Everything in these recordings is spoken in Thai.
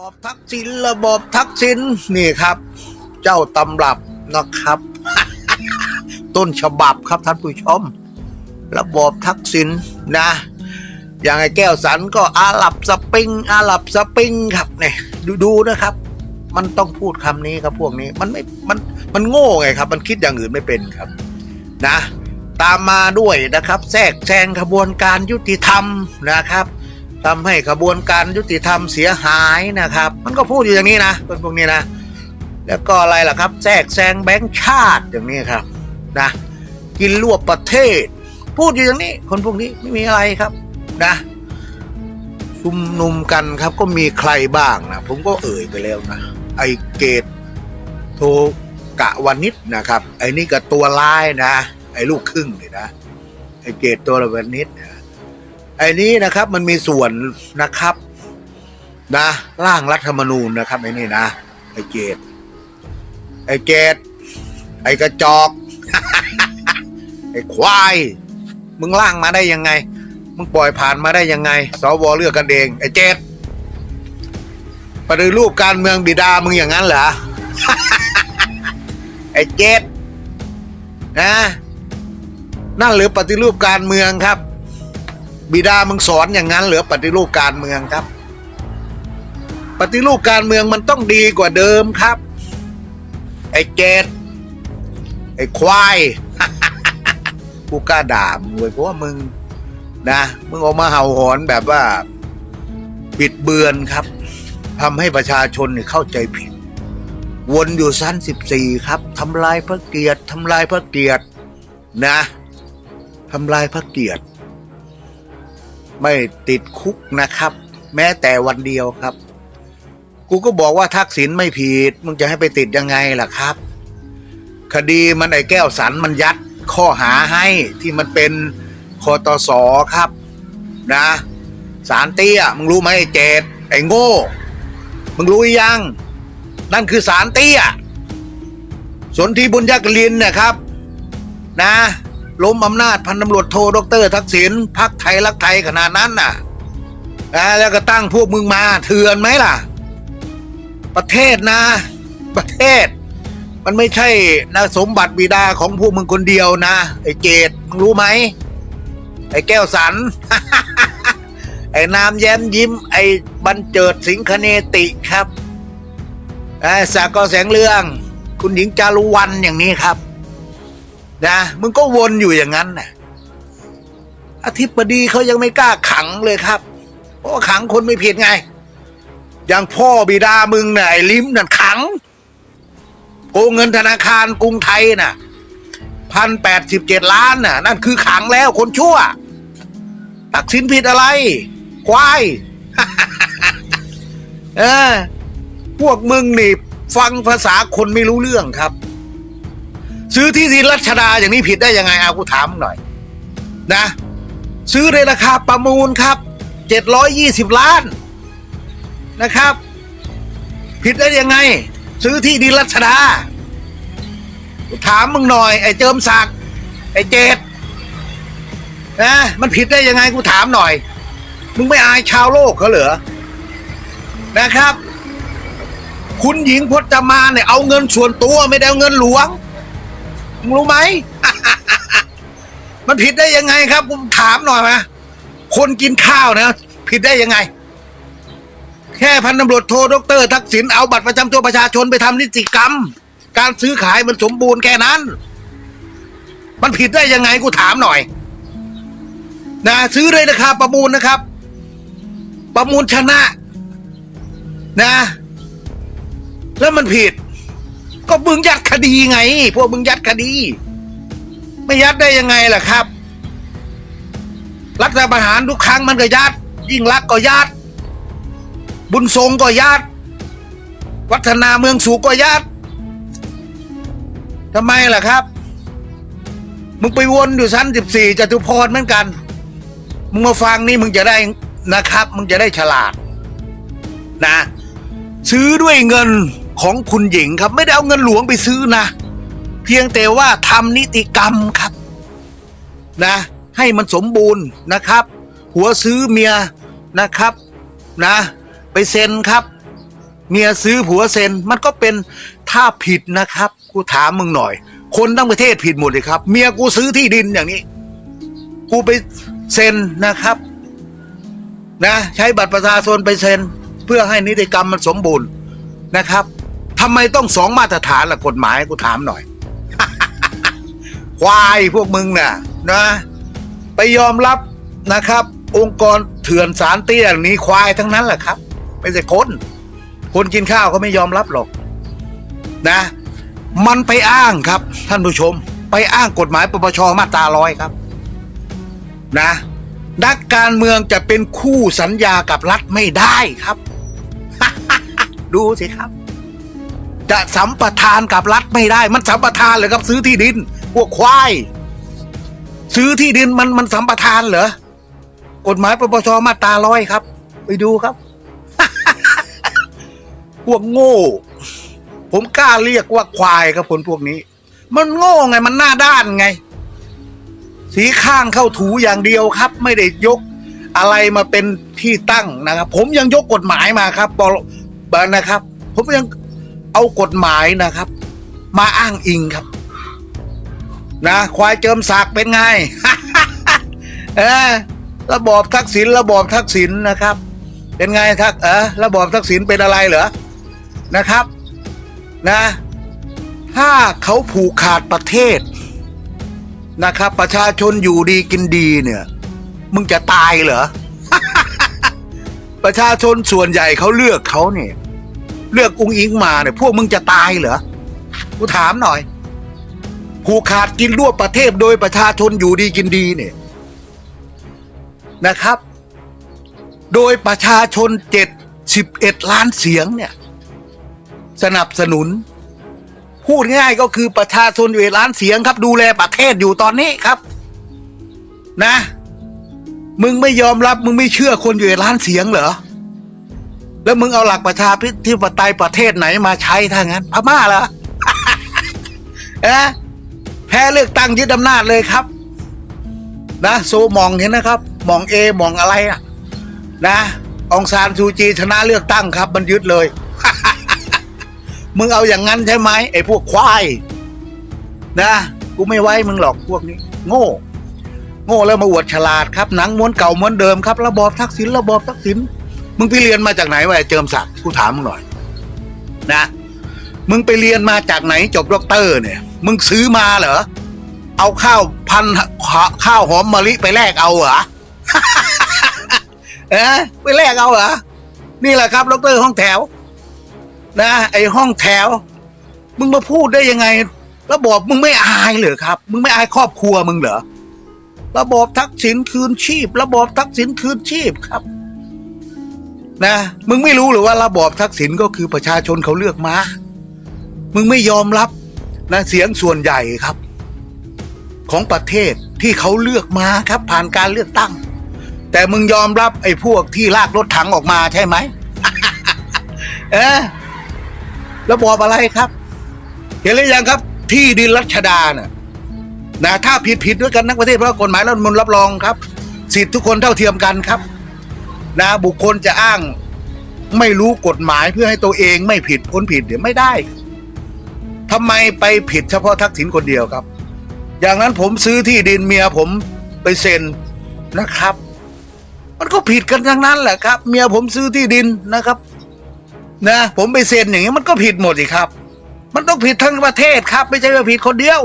บอบทักษิณระบอบทักษิณนี่ครับ เจ้าตำรับนะครับ ต้นฉบับครับท่านผู้ชม ระบอบทักษิณนะ อย่างไอ้แก้วสันก็อาหรับสปริงอาหรับสปริงครับเนี่ยดูดูนะครับ มันต้องพูดคำนี้ครับพวกนี้มันไม่มันมันโง่ไงครับ มันคิดอย่างอื่นไม่เป็นครับนะ ตามมาด้วยนะครับ แทรกแซงขบวนการยุติธรรมนะครับ ทำให้ขบวนการยุติธรรมเสียหายนะครับ มันก็พูดอยู่อย่างนี้นะคนพวกนี้นะ แล้วก็อะไรล่ะครับแทรกแซงแบงค์ชาติอย่างนี้ครับนะกินรวบประเทศ พูดอยู่อย่างนี้ คนพวกนี้ไม่มีอะไรครับนะชุมนุมกันครับก็มีใครบ้างนะผมก็เอ่ยไปแล้วนะไอเกตโทกะวานิชนะครับ ไอนี่ก็ตัวร้ายนะ ไอลูกครึ่งเลยนะไอเกตตัวละวานิชนะ ไอ้นี้นะครับมันมีส่วนนะครับนะร่างรัฐธรรมนูญนะครับไอ้นี่นะไอ้เกตไอ้เกตไอ้กระจอก ไอ้ควาย มึงล่างมาได้ยังไง มึงปล่อยผ่านมาได้ยังไง สวเลือกกันเอง ไอ้เจดปฏิรูปการเมืองบิดามึงอย่างนั้นเหรอ ไอ้เจดนะ นั่นหรือปฏิรูปการเมืองครับ บิดามึงสอนอย่างนั้นเหรือปฏิรูปการเมืองครับ ปฏิรูปการเมืองมันต้องดีกว่าเดิมครับ ไอ้เจดไอ้ควายกูกล้าด่ามึงเว้ยเพราะว่ามึงนะมึงออกมาเห่าหอนแบบว่าบิดเบือนครับทำให้ประชาชนเนี่ยเข้าใจผิด วนอยู่สั้นสิบสี่ครับทำลายพระเกียรติทำลายพระเกียรตินะทำลายพระเกียรติ ไม่ติดคุกนะครับ แม้แต่วันเดียวครับ กูก็บอกว่าทักษิณไม่ผิด มึงจะให้ไปติดยังไงล่ะครับ คดีมันไอ้แก้วสันมันยัดข้อหาให้ที่มันเป็นคอตสอครับ นะสารเตี้ย มึงรู้ไหมไอ้เจดไอ้โง่ มึงรู้ยัง นั่นคือสารเตี้ย สนธิบุญยกลินนะครับ นะ ล้มอำนาจพันตำรวจโทดรทักษิณพักไทยรักไทยขนาดนั้นน่ะแล้วก็ตั้งพวกมึงมาเถื่อนไหมล่ะ ประเทศนะ ประเทศ มันไม่ใช่นะสมบัติบิดาของพวกมึงคนเดียวนะ ไอ้เจดมึงรู้ไหม ไอ้แก้วสัน ไอ้นามแย้มยิ้ม ไอ้บันเจิดสิงคเนติครับไอ้สากอแสงเรื่อง คุณหญิงจารุวรรณอย่างนี้ครับ นะมึงก็วนอยู่อย่างนั้นนะอธิบดีเขายังไม่กล้าขังเลยครับ เพราะว่าขังคนไม่ผิดไง อย่างพ่อบิดามึงน่ะไอ้ลิมน่ะขังโกงเงินธนาคารกรุงไทยน่ะพันแปดสิบเจ็ดล้านน่ะ นั่นคือขังแล้วคนชั่ว ตักสินผิดอะไร ควาย เออ พวกมึงนี่ ฟังภาษาคนไม่รู้เรื่องครับ ซื้อที่ดินรัชดาอย่างนี้ผิดได้ยังไงเอากูถามหน่อย นะ ซื้อในราคาประมูลครับเจ็ดร้อยยี่สิบล้านนะครับ ผิดได้ยังไง ซื้อที่ดินรัชดากูถามมึงหน่อย ไอ้เจิมศักดิ์ไอ้เจดนะมันผิดได้ยังไงกูถามหน่อย มึงไม่อายชาวโลกเขาเหรอนะครับ คุณหญิงพจมานเนี่ยเอาเงินส่วนตัวไม่ได้เอาเงินหลวง มึงรู้ไหม มันผิดได้ยังไงครับผมถามหน่อยนะคนกินข้าวนะผิดได้ยังไง แค่พันตำรวจโทดรทักษิณเอาบัตรประจำตัวประชาชนไปทำนิติกรรม การซื้อขายมันสมบูรณ์แค่นั้น มันผิดได้ยังไงกูถามหน่อย นะซื้อเลยราคาประมูลนะครับ ประมูลชนะ นะ แล้วมันผิด ก็มึงยัดคดีไง พวกมึงยัดคดี ไม่ยัดได้ยังไงล่ะครับ รัฐประหารทุกครั้งมันก็ยัด ยิ่งรักก็ยัด บุญทรงก็ยัด วัฒนาเมืองสูงก็ยัดทำไมล่ะครับ มึงไปวนอยู่ชั้นสิบสี่จตุพรเหมือนกัน มึงมาฟังนี่มึงจะได้นะครับ มึงจะได้ฉลาด นะ ซื้อด้วยเงิน ของคุณหญิงครับ ไม่ได้เอาเงินหลวงไปซื้อนะ เพียงแต่ว่าทำนิติกรรมครับนะ ให้มันสมบูรณ์นะครับ หัวซื้อเมียนะครับนะ ไปเซ็นครับ เมียซื้อผัวเซ็นมันก็เป็นถ้าผิดนะครับ กูถามมึงหน่อย คนทั้งประเทศผิดหมดเลยครับ เมียกูซื้อที่ดินอย่างนี้ กูไปเซ็นนะครับนะใช้บัตรประชาชนไปเซ็น เพื่อให้นิติกรรมมันสมบูรณ์นะครับ ทำไมต้องสองมาตรฐานล่ะกฎหมายกูถามหน่อย ควายพวกมึงน่ะ นะ ไปยอมรับนะครับ องค์กรเถื่อนสารเตี้ยอย่างนี้ควายทั้งนั้นแหละครับ ไม่ใช่คน คนกินข้าวก็ไม่ยอมรับหรอก นะ มันไปอ้างครับ ท่านผู้ชม ไปอ้างกฎหมายปปชมาตราร้อยครับ นะนักการเมืองจะเป็นคู่สัญญากับรัฐไม่ได้ครับ ดูสิครับ จะสัมปทานกับรัฐไม่ได้ มันสัมปทานเหรอครับ ซื้อที่ดิน พวกควาย ซื้อที่ดินมันมันสัมปทานเหรอกฎหมายปปชมาตราร้อยครับ ไปดูครับ พวกโง่ ผมกล้าเรียกว่าควายครับคนพวกนี้ มันโง่ไงมันหน้าด้านไง สีข้างเข้าถูอย่างเดียวครับ ไม่ได้ยกอะไรมาเป็นที่ตั้งนะครับ ผมยังยกกฎหมายมาครับบอนะครับ ผมยัง เอากฎหมายนะครับ มาอ้างอิงครับ นะควายเจิมศักเป็นไงเออระบอบทักษิณระบอบทักษิณนะครับ เป็นไงทักเออระบอบทักษิณเป็นอะไรเหรอนะครับ นะ ถ้าเขาผูกขาดประเทศนะครับ ประชาชนอยู่ดีกินดีเนี่ย มึงจะตายเหรอประชาชนส่วนใหญ่เขาเลือกเขาเนี่ย เลือกอุ้งอิงมาเนี่ยพวกมึงจะตายเหรอกูถามหน่อย ผูกขาดกินรั่วประเทศโดยประชาชนอยู่ดีกินดีเนี่ยนะครับ โดยประชาชนเจ็ดสิบเอ็ดล้านเสียงเนี่ย สนับสนุน พูดง่ายก็คือประชาชนอยู่เอล้านเสียงครับ ดูแลประเทศอยู่ตอนนี้ครับ นะ มึงไม่ยอมรับมึงไม่เชื่อคนอยู่เอล้านเสียงเหรอ แล้วมึงเอาหลักประชาธิปไตยประเทศไหนมาใช้ถ้างั้นพม่าเหรอเอะแพ้เลือกตั้งยึดอำนาจเลยครับ นะโซมองเห็นนะครับ มองเอมองอะไรอะนะองซานซูจีชนะเลือกตั้งครับ มันยึดเลย มึงเอาอย่างนั้นใช่ไหมไอ้พวกควาย นะกูไม่ไว้มึงหรอกพวกนี้ โง่ โง่แล้วมาอวดฉลาดครับหนังม้วนเก่าม้วนเดิมครับ ระบอบทักษิณระบอบทักษิณ มึงไปเรียนมาจากไหนวะไอ้เจิมศักดิ์กูถามมึงหน่อย นะ มึงไปเรียนมาจากไหนจบด็อกเตอร์เนี่ย มึงซื้อมาเหรอ เอาข้าวพันข้าวหอมมะลิไปแลกเอาเหรอเอะไปแลกเอาเหรอ นี่แหละครับด็อกเตอร์ห้องแถว นะไอห้องแถว มึงมาพูดได้ยังไง ระบบมึงไม่อายเหรอครับ มึงไม่อายครอบครัวมึงเหรอ ระบบทักษิณคืนชีพ ระบบทักษิณคืนชีพครับ นะ มึงไม่รู้หรือว่าระบอบทักษิณก็คือประชาชนเขาเลือกมา มึงไม่ยอมรับนะเสียงส่วนใหญ่ครับ ของประเทศที่เขาเลือกมาครับ ผ่านการเลือกตั้ง แต่มึงยอมรับไอ้พวกที่ลากรถถังออกมาใช่ไหมเออระบอบอะไรครับ เห็นหรือยังครับ ที่ดินรัชดาน่ะนะถ้าผิดผิดด้วยกันทั้งประเทศเพราะกฎหมายรัฐธรรมนูลรับรองครับ สิทธิทุกคนเท่าเทียมกันครับ นะบุคคลจะอ้าง ไม่รู้กฎหมายเพื่อให้ตัวเองไม่ผิดพ้นผิดเดี๋ยวไม่ได้ทำไมไปผิดเฉพาะทักษิณคนเดียวครับ อย่างนั้นผมซื้อที่ดินเมียผมไปเซ็นนะครับ มันก็ผิดกันทั้งนั้นแหละครับ เมียผมซื้อที่ดินนะครับ นะ ผมไปเซ็นอย่างนี้มันก็ผิดหมดสิครับ มันต้องผิดทั้งประเทศครับ ไม่ใช่ว่าผิดคนเดียว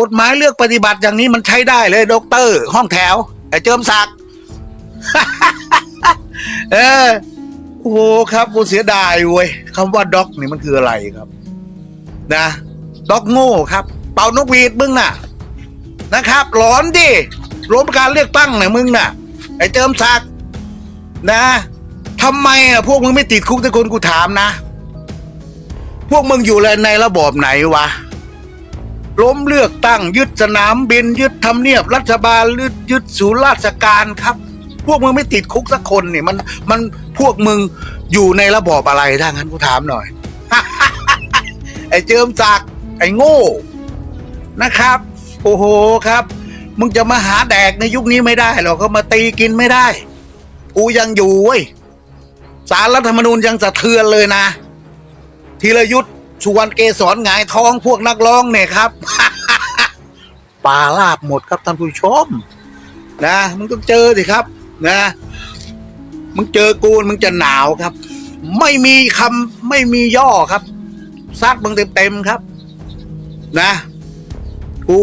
กฎหมายเลือกปฏิบัติอย่างนี้มันใช้ได้เลยด็อกเตอร์ ห้องแถวไอ้เจิมศักดิ์ เออโอ้โหครับกูเสียดายเว้ยคำว่าด็อกนี่มันคืออะไรครับ นะด็อกโง่ครับ เป่านกหวีดมึงน่ะ นะครับหลอนดิล้มการเลือกตั้งน่ะมึงน่ะ ไอ้เจิมศักดิ์นะทำไมอะพวกมึงไม่ติดคุกทุกคนกูถามนะ พวกมึงอยู่ในระบอบไหนวะล้มเลือกตั้งยึดสนามบิน ยึดทำเนียบรัฐบาลยึดยึดศูนย์ราชการครับ พวกมึงไม่ติดคุกสักคนเนี่ยมันมันพวกมึงอยู่ในระบอบอะไรถ้างั้นกูถามหน่อย ไอ้เจิมศักดิ์ไอ้โง่นะครับ โอ้โหครับ มึงจะมาหาแดกในยุคนี้ไม่ได้หรอกเขามาตีกินไม่ได้ กูยังอยู่เว้ยสารรัฐธรรมนูญยังสะเทือนเลยนะธีรยุทธ์สุวรรณเกษรหงายท้องพวกนักร้องเนี่ยครับปลาลาบหมดครับท่านผู้ชม นะมึงต้องเจอสิครับ นะ มึงเจอกูมึงจะหนาวครับ ไม่มีคำไม่มีย่อครับซัดมึงเต็มๆครับ นะ กู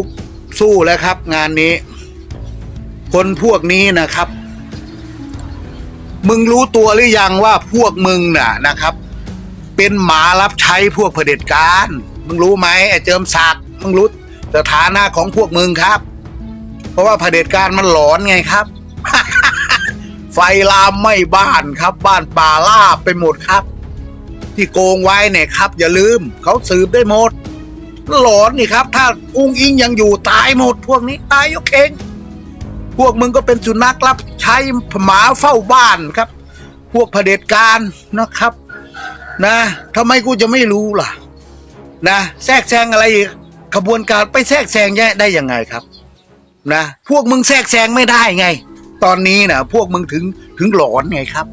สู้แล้วครับ งานนี้ คนพวกนี้นะครับ มึงรู้ตัวหรือยังว่าพวกมึงน่ะนะครับ เป็นหมารับใช้พวกเผด็จการ มึงรู้ไหมไอ้เจิมศักดิ์มึงรู้สถานะของพวกมึงครับ เพราะว่าเผด็จการมันหลอนไงครับ ไฟลามไม้บ้านครับ บ้านป่าล่าไปหมดครับ ที่โกงไว้เนี่ยครับ อย่าลืมเขาสืบได้หมด หลอนนี่ครับ ถ้าอุ้งอิงยังอยู่ตายหมด พวกนี้ตายยกเองพวกมึงก็เป็นสุนัขรับใช้หมาเฝ้าบ้านครับ พวกเผด็จการนะครับ นะทำไมกูจะไม่รู้ล่ะ นะ แทรกแซงอะไรอีกขบวนการไปแทรกแซงแย่ได้ยังไงครับ นะ พวกมึงแทรกแซงไม่ได้ไง ตอนนี้นะพวกมึงถึงถึงหลอนไงครับ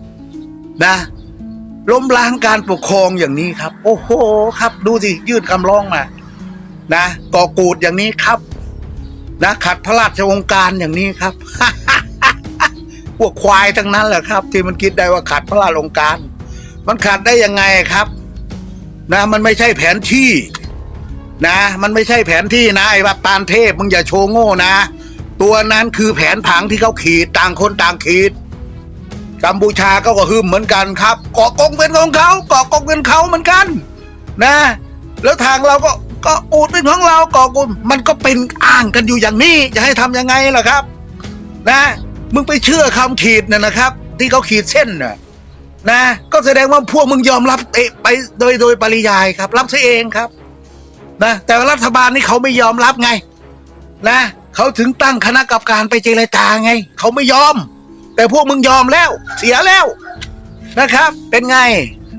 นะล้มล้างการปกครองอย่างนี้ครับ โอ้โห ครับ ดูสิยื่นคำร้องมา นะก่อกูดอย่างนี้ครับนะขัดพระราชองค์การอย่างนี้ครับพวกควายทั้งนั้นแหละครับ ที่มันคิดได้ว่าขัดพระราชองค์การ มันขัดได้ยังไงครับ นะ มันไม่ใช่แผนที่ นะ มันไม่ใช่แผนที่นะไอ้ว่าปานเทพมึงอย่าโชว์โง่นะ ตัวนั้นคือแผนผังที่เขาขีดต่างคนต่างขีด กัมพูชาก็ก็ฮึมเหมือนกันครับเกาะกงเป็นของเขาเกาะกงเป็นเขาเหมือนกันนะ แล้วทางเราก็ก็อูดเป็นของเราเกาะกงมันก็เป็นอ้างกันอยู่อย่างนี้จะให้ทำยังไงล่ะครับ นะ มึงไปเชื่อคำขีดน่ะนะครับ ที่เขาขีดเส้นน่ะนะ ก็แสดงว่าพวกมึงยอมรับเอไปโดยโดยปริยายครับ รับซะเองครับนะแต่รัฐบาลนี่เขาไม่ยอมรับไง นะ เขาถึงตั้งคณะกรรมการไปเจรจาไง เขาไม่ยอม แต่พวกมึงยอมแล้ว เสียแล้ว นะครับ เป็นไง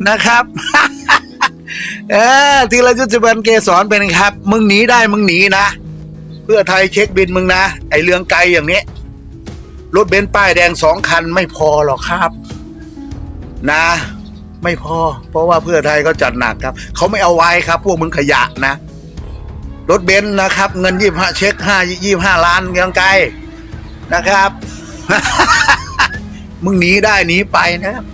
นะครับ เออทีละยุทธบันเกสรเป็นครับ มึงหนีได้มึงหนีนะ เพื่อไทยเช็คบินมึงนะ ไอเรื่องไกลอย่างนี้ รถเบนซ์ป้ายแดงสองคันไม่พอหรอกครับ นะ ไม่พอ เพราะว่าเพื่อไทยเขาจัดหนักครับ เขาไม่เอาไว้ครับ พวกมึงขยะนะ รถเบนซ์นะครับ เงินยี่ห้าเช็คห้ายี่ห้าล้านยังไกลนะครับ มึงหนีได้หนีไปนะครับ